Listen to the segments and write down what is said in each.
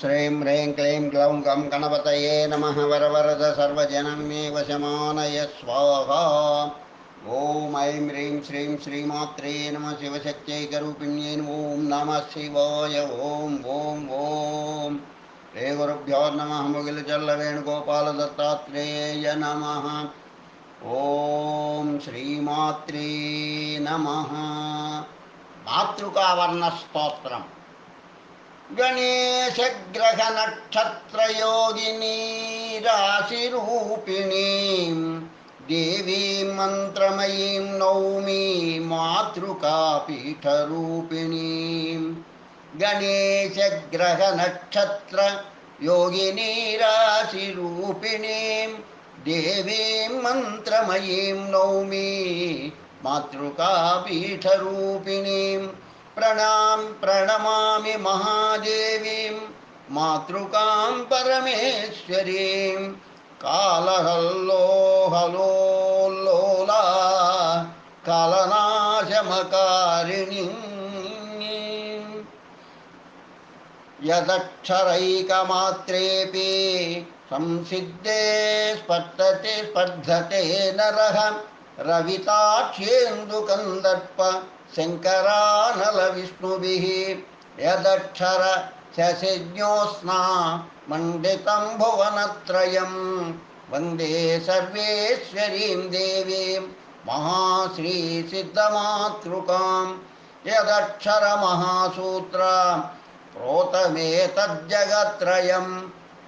श्रीं ह्रीं क्लीं ग्लौं गं गणपतये नमः वरवरद सर्वजनं मे वशमानय स्वाहा। ॐ ऐं ह्रीं श्रीं श्रीमात्रे नमः शिवशक्त्यैकरूपिण्यै ॐ नमः शिवाय। ॐ ॐ ॐ। श्रीगुरुभ्यो नमः मुगिलचल्लवेणुगोपालदत्तात्रेय नमः। ॐ श्रीमात्रे नमः। मातृकावर्णस्तोत्रम्। गणेशग्रहनक्षत्रयोगिनी राशिरूपिणीं देवीं मन्त्रमयीं नौमि मातृकापीठरूपिणीं। गणेशग्रहनक्षत्रयोगिनी राशिरूपिणीं देवीं मन्त्रमयीं नौमि मातृकापीठरूपिणीं प्रणाम प्रणमामि महादेवीं मातृकां परमेश्वरीं। कालहल्लोहलोल्लोला कालनाशमकारिणीं। यदक्षरैकमात्रेऽपि संसिद्धे स्पर्धते स्पर्धते नरः रविताक्ष्येन्दुकन्दर्प शङ्करानलविष्णुभिः यदक्षर शशिज्ञोत्स्ना मण्डितं भुवनत्रयं। वंदे सर्वेश्वरीं देवीं महाश्रीसिद्धमातृकां। यदक्षरमहासूत्र प्रोतमेतज्जगत्त्रयं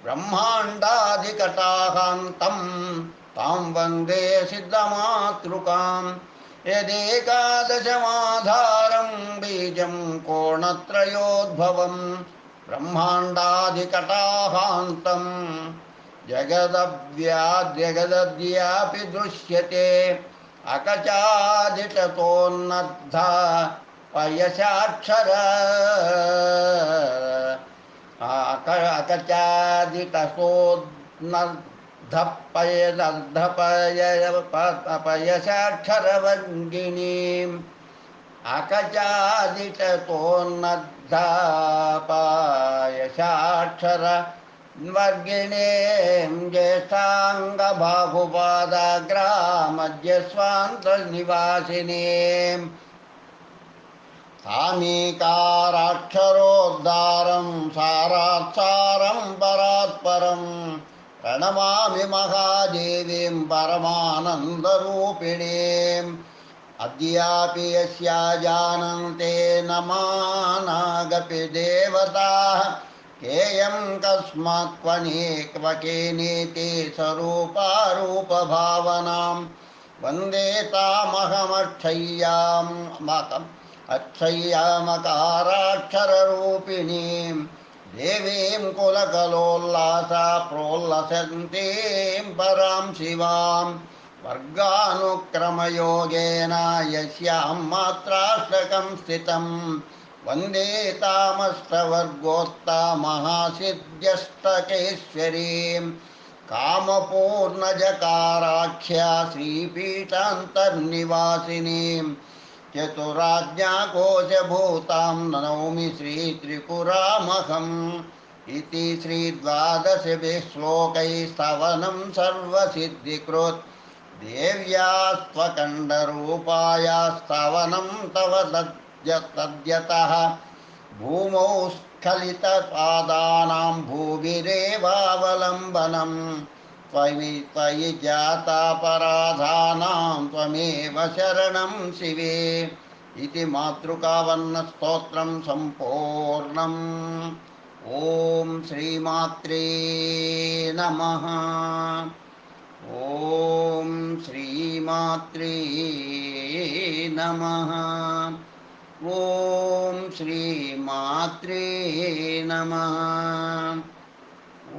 ब्रह्माण्डादिकटाहान्तं तां वंदे सिद्धमातृकाम्। यदेकादशमाधारं बीजं कोणत्रयोद्भवं ब्रह्माण्डादिकटाहान्तं जगदव्याद्यगदद्यापि दृश्यते अकचादिटतोन्नद्धा पयशाक्षर। अकचादिटसोन्नद्ध धपयदर्धपयपयसाक्षरवङ्गिणीम् अकचादितोन्नद्धापायसाक्षर वर्गिणीं ज्येष्ठाङ्गभागुपादाग्रामज्यस्वान्तनिवासिनीम् सामीकाराक्षरोद्धारं सारात्सारं परात्परम् प्रणमामि महादेवीं परमानन्दरूपिणीम्। अद्यापि यस्या जानन्ते न मानागपि देवताः केयं कस्मात्त्वनेक्वकेनेते स्वरूपारूपभावनां। वंदे तामहमक्षय्याम् अक्षय्यामकाराक्षररूपिणीम् देवीं कुलकलोल्लासा प्रोल्लसन्तीं परां शिवां। वर्गानुक्रमयोगेन यस्यां मात्राष्टकं स्थितं। वंदे तामष्टवर्गोत्तमहासिद्ध्यष्टकेश्वरीं कामपूर्णजकाराख्या श्रीपीठान्तर्निवासिनीं। चतुराज्ञाकोशभूतां नौमि श्रीत्रिपुरामहम् इति श्रीद्वादशभिः श्लोकैः स्तवनं सर्वसिद्धिकृत्। देव्या स्वकण्डरूपाया स्तवनं तव तद्यतः। भूमौ स्खलितपादानां भूभिरेवावलम्बनम् त्वयि त्वयि जातापराधानां त्वमेव शरणं शिवे इति मातृकावर्णस्तोत्रं सम्पूर्णम् ॐ श्रीमात्रे नमः। ॐ श्रीमात्रे नमः। ॐ श्रीमात्रे नमः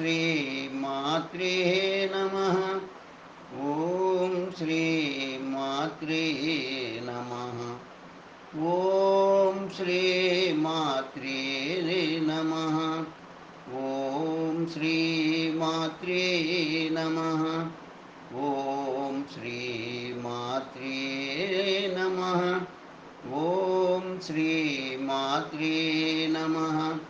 श्री श्रीमात्रे नमः। ॐ श्रीमात्रे नमः। ॐ श्रीमात्रे नमः। ॐ श्रीमात्रे नमः। ॐ श्रीमात्रे नमः। ॐ श्रीमात्रे नमः।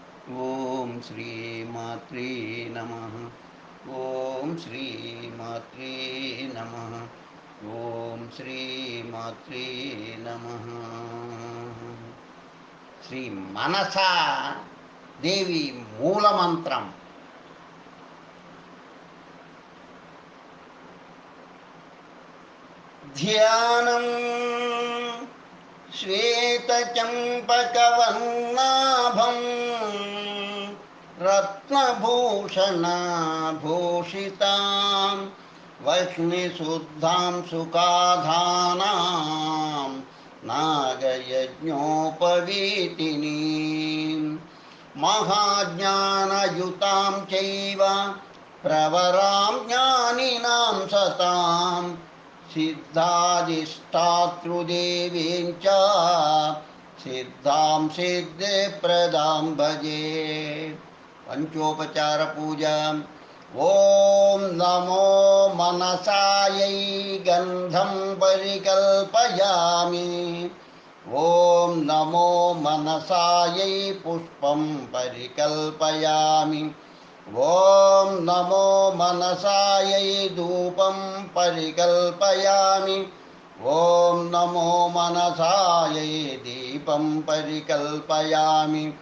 ॐ श्रीमात्रे नमः। ॐ श्रीमात्रे नमः। ॐ श्रीमात्रे नमः। श्री श्रीमनसा దేవి మూలమంత్రం ध्यानम् श्वेतचम्पकवर्णाभम् रत्नभूषणाभूषितां वह्निशुद्धां सुखाधानां नागयज्ञोपवीतिनीं। महाज्ञानयुतां चैव प्रवरां ज्ञानिनां सताम् सिद्धादिष्टातृदेवीं च। सिद्धां सिद्धिप्रदां भजे। पञ्चोपचारपूजाम्। ॐ नमो मनसायै गन्धं परिकल्पयामि। ॐ नमो मनसायै पुष्पं परिकल्पयामि। ॐ नमो मनसायै धूपं परिकल्पयामि। ॐ नमो मनसायै दीपं परिकल्पयामि।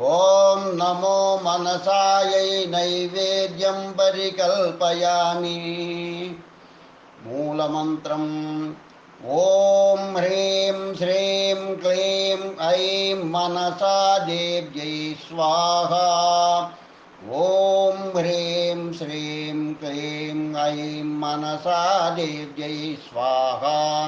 ॐ नमो मनसायै नैवेद्यं परिकल्पयामि। मूलमन्त्रम् ॐ ह्रीं श्रीं क्लीं ऐं मनसा देव्यै स्वाहा। ॐ ह्रीं श्रीं क्लीं ऐं मनसा देव्यै स्वाहा।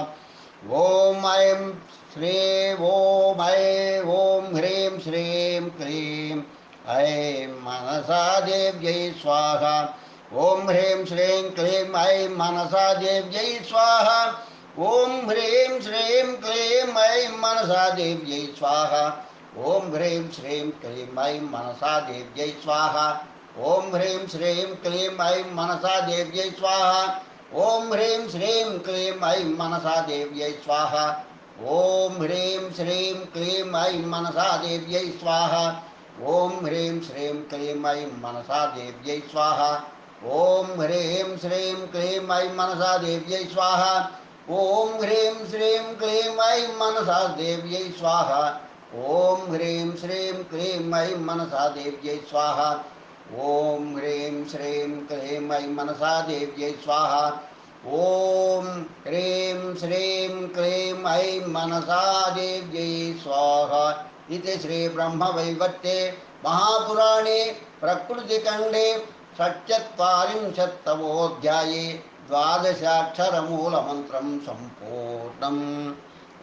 ॐ ऐं श्री, ॐ ऐ, ॐ ह्रीं श्रीं क्लीं ऐं मनसा देव्यै स्वाहा। ॐ ह्रीं श्रीं क्लीं ऐं मनसा देव्यै स्वाहा। ॐ ह्रीं श्रीं क्लीं ऐं मनसा देव्यै स्वाहा। ॐ ह्रीं श्रीं क्लीं ऐं मनसा देव्यै स्वाहा। ॐ ह्रीं श्रीं क्लीं ऐं मनसा देव्यै स्वाहा। ॐ ह्रीं श्रीं क्लीं ऐं मनसा देव्यै स्वाहा। ॐ ह्रीं श्रीं क्लीं ऐं मनसा देव्यै स्वाहा। ॐ ह्रीं श्रीं क्लीं ऐं मनसा देव्यै स्वाहा। ॐ ह्रीं श्रीं क्लीं ऐं मनसा देव्यै स्वाहा। ॐ ह्रीं श्रीं क्लीं ऐं मनसा देव्यै स्वाहा। ॐ ह्रीं श्रीं क्लीं ऐं मनसा देव्यै स्वाहा। ॐ ह्रीं श्रीं क्लीं ऐं मनसा देव्यै स्वाहा। ॐ ह्रीं श्रीं क्लीं ऐं मनसा देव्यै स्वाहा। इति श्रीब्रह्मवैवर्ते महापुराणे प्रकृतिखण्डे षट्चत्वारिंशत्तमोऽध्याये द्वादशाक्षरमूलमन्त्रं सम्पूर्णम्। ॐ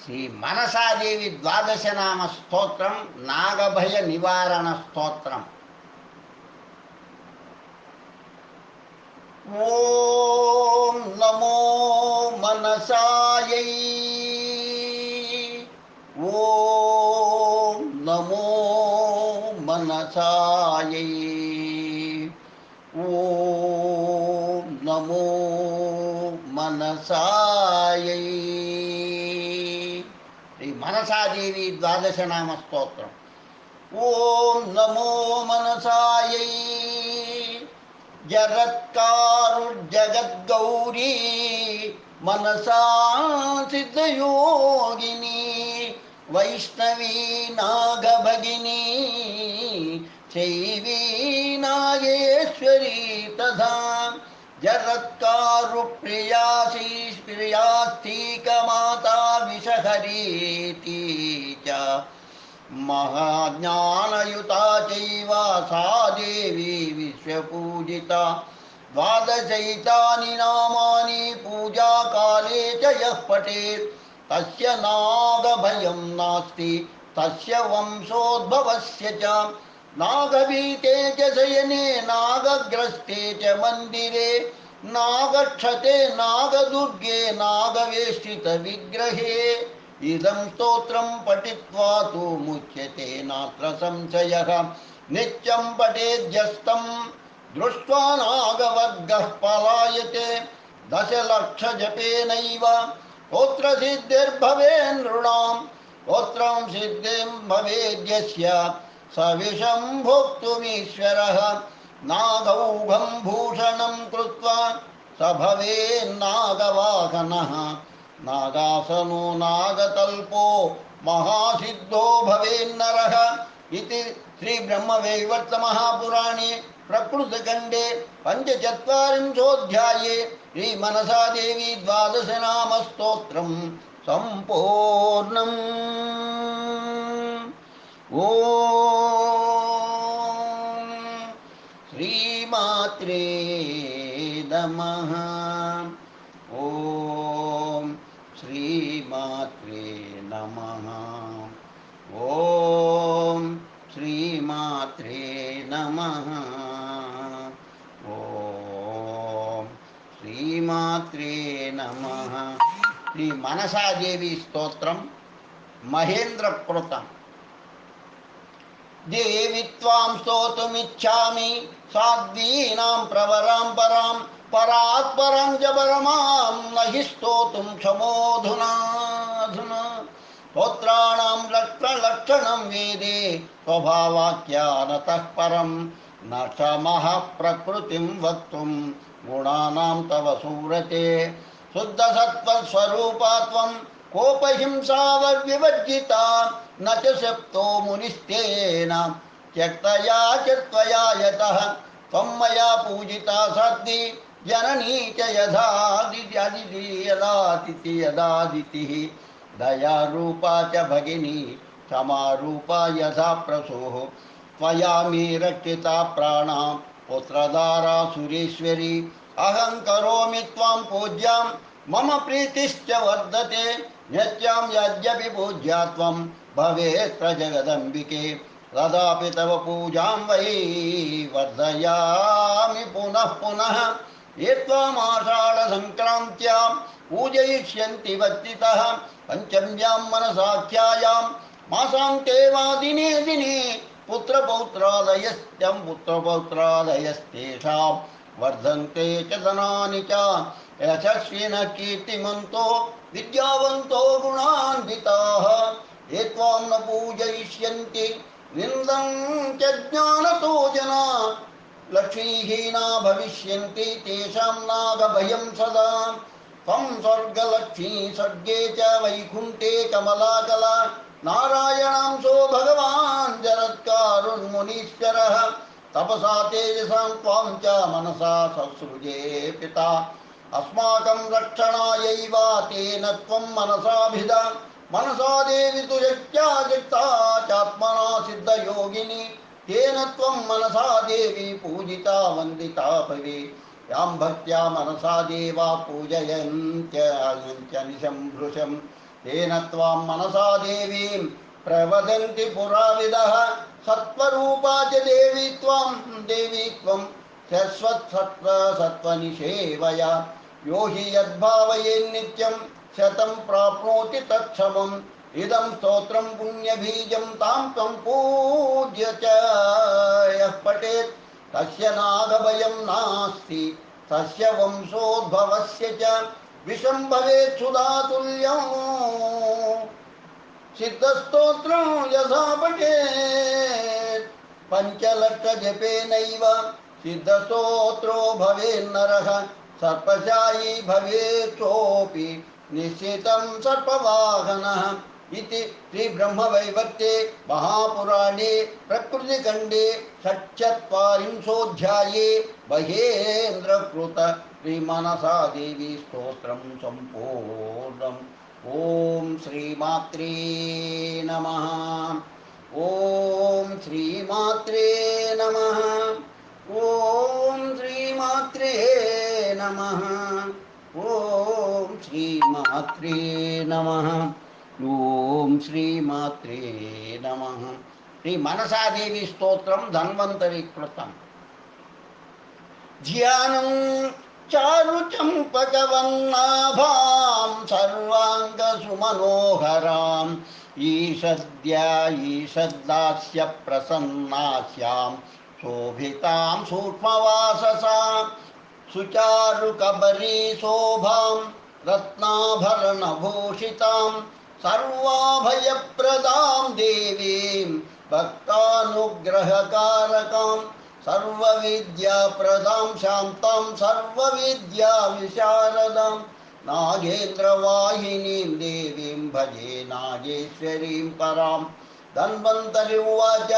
శ్రీ మనసాదేవి ద్వాదశనామ స్తోత్రం నాగభయ నివారణ స్తోత్రం ఓం నమో మనసాయై ఓం నమో మనసాయై ఓం నమో మనసాయై मनसा देवी द्वादश नाम स्त्रोत्र ओम नमो मनसायै जगत्कारुर्जगद्गौरी मनसा सिद्धयोगिनी, वैष्णवी नागभगिनी शैवी नागेश्वरी तथा जरत्कारुप्रियासी विषहरीति च महाज्ञानयुता चैव सा देवी विश्वपूजिता द्वादशैतानि नामानि पूजाकाले च यः पठेत्, तस्य नागभयं नास्ति, तस्य वंशोद्भवस्य च नागभीते च शयने नागग्रस्ते च मन्दिरे, नागक्षते, नागदुर्गे, नागवेष्टितविग्रहे। इदं स्तोत्रं पठित्वा तु मुच्यते नात्र संशयः। नित्यं पठेद्यस्तं दृष्ट्वा नागवर्गः पलायते। दशलक्षजपेनैव। गोत्रसिद्धिर्भवे नृणां गोत्रं सिद्धिं भवेद्यस्य। स विषं भोक्तुमीश्वरः नागौघं भूषणं कृत्वा स भवेन्नागवाहनः नागासनो नागतल्पो महासिद्धो भवेन्नरः इति श्रीब्रह्मवैवर्तमहापुराणे प्रकृतखण्डे पञ्चचत्वारिंशोऽध्याये श्रीमनसादेवी द्वादशनामस्तोत्रं सम्पूर्णम्। ॐ श्रीमात्रे नमः। ॐ श्रीमात्रे नमः। ॐ श्रीमात्रे नमः। ॐ श्रीमात्रे नमः। श्रीमनसादेवी स्तोत्रं महेन्द्रकृतम् दिव्ये वित्वां स्तोतुमिच्छामि। साध्वीनां प्रवरां परां, परात् परं न हि स्तोतुं क्षमोऽधुनाधुना। होत्राणां लक्षणलक्षणं वेदे, स्वभावाख्यानतः परं न क्षमः प्रकृतिं वक्तुं। गुणानां तव सुव्रते। शुद्धसत्त्वस्वरूपात्वं कोपहिंसावविवर्जिता न च शप्तो मुनिस्तेन त्यक्तया च त्वया यतः। त्वं मया पूजिता सति जननी च यथादित्यदिति यदादिति यदादितिः। दयारूपा च भगिनी। क्षमारूपा यथा प्रसोः। त्वया मे रक्षिता प्राणा। पुत्रधारा सुरेश्वरी। अहं करोमि त्वां पूज्यां। मम प्रीतिश्च वर्धते। यज्ञां यद्यपि पूज्या त्वं। भवेत् प्रजगदम्बिके। तदापि तव पूजां वै वर्धयामि पुनः पुनः। ये त्वामाषाढसङ्क्रान्त्यां पूजयिष्यन्ति वर्तितः पञ्चम्यां मनसाख्यायां मासान्ते वा दिने दिने। पुत्रपौत्रादयस्त्यं पुत्रपौत्रादयस्तेषां वर्धन्ते च धनानि च। यशस्विनः कीर्तिमन्तो विद्यावन्तो गुणान्विताः। ये त्वां न पूजयिष्यन्ति निन्दं च ज्ञानतो जना। लक्ष्मीहीना भविष्यन्ति, तेषां नागभयं सदा। त्वं स्वर्गलक्ष्मी स्वर्गे च वैकुण्ठे कमलाकला। नारायणां सो भगवान् जरत्कारुन्मुनीश्वरः तपसा तेजसां त्वां च मनसा संसृजे पिता। अस्माकं रक्षणायैव तेन त्वं मनसाभिध। मनसा देवि तु यज्ञा यक्ता चात्मना सिद्धयोगिनी तेन त्वं मनसा देवी पूजिता वन्दिता भवे। यां भक्त्या मनसा देवा पूजयन्त्यनिशं तेन त्वां मनसा देवीं प्रवदन्ति पुराविदः सत्त्वरूपा च देवी त्वां। देवी त्वं शश्वत्सत्त्व सत्त्वनिषेवया। यो हि यद्भावयेन्नित्यं शतं प्राप्नोति तत्समम्। इदं स्तोत्रं पुण्यबीजं तां त्वं पूज्य च। यः पठेत्, तस्य नागभयं नास्ति। तस्य वंशोद्भवस्य च विषं भवेत् सुधातुल्यम्। सिद्धस्तोत्रं यथा पठेत्। पञ्चलक्षजपेनैव सिद्धस्तोत्रो भवेन्नरः। सर्पशायी भवेत् सोऽपि। निश्चितं सर्पवाहनः इति श्रीब्रह्मवैवर्ते महापुराणे प्रकृतिखण्डे षट्चत्वारिंशोऽध्याये महेन्द्रकृत श्रीमनसा देवी स्तोत्रं सम्पूर्णम् ॐ श्रीमात्रे नमः। ॐ श्रीमात्रे नमः। ॐ श्रीमात्रे नमः। ॐ श्रीमात्रे नमः। ॐ श्रीमात्रे नमः। श्रीमनसादेवी स्तोत्रं धन्वन्तरीकृतम्। ध्यानं चारुचम्पकवन्नाभां सर्वाङ्गसुमनोहराम् ईषद्या ईषद्दास्य प्रसन्नास्यां शोभितां सूक्ष्मवाससां सुचारुकबरी शोभां रत्नाभरणभूषितां सर्वाभयप्रदां देवीं, भक्तानुग्रहकारकां, सर्वविद्याप्रदां शान्तां, सर्वविद्याविशारदां, नागेन्द्रवाहिनीं देवीं भजे नागेश्वरीं परां धन्वन्तरि उवाच,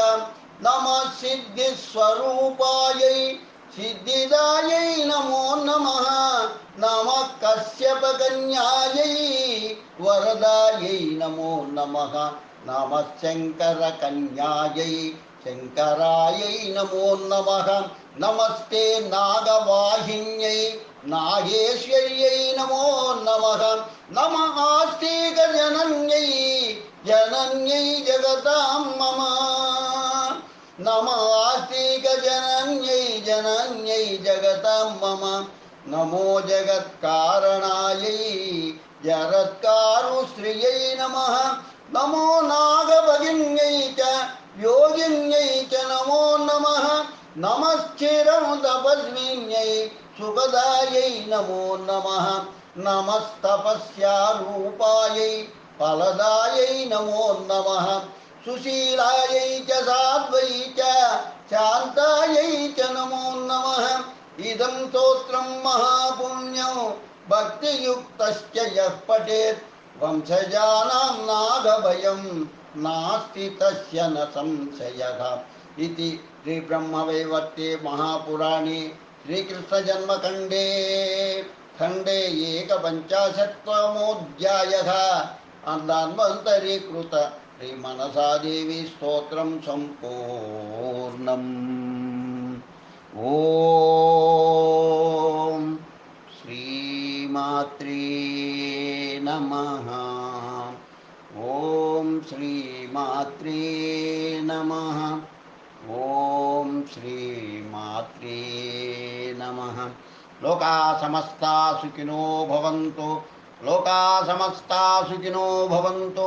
नमः सिद्धिस्वरूपायै सिद्धिदायै नमो नमः। नमः कश्यपकन्यायै वरदायै नमो नमः। नमः शङ्करकन्यायै शङ्करायै नमो नमः। नमस्ते नागवाहिन्यै, नागेश्वर्यै नमो नमः। नमः आस्तिकजनन्यै जनन्यै जगतां मम। नमः आस्तिकजनन्यै जनन्यै जगतां मम। नमो जगत्कारणायै जरत्कारुश्रियै नमः। नमो नागभगिन्यै च, योगिन्यै च नमो नमः। नमश्चिरं तपस्विन्यै सुखदायै नमो नमः। नमस्तपस्यारूपायै, फलदायै नमो नमः। सुशीलायै च साध्वै च, शान्तायै च नमो नमः। इदं स्तोत्रं महापुण्यं, भक्तियुक्तश्च यः पठेत्। वंशजानां नास्ति तस्य न संशयः। इति श्रीब्रह्मवैवर्ते महापुराणे श्रीकृष्णजन्मखण्डे। खण्डे एकपञ्चाशत्तमोऽध्यायः। अन्धान्वन्तरीकृत श्रीमनसादेवी स्तोत्रं सम्पूर्णम् ॐ श्रीमात्रे नमः ॐ श्रीमात्रे नमः ॐ श्रीमात्रे नमः लोका समस्ता सुखिनो भवन्तु लोका समस्ता सुखिनो भवन्तु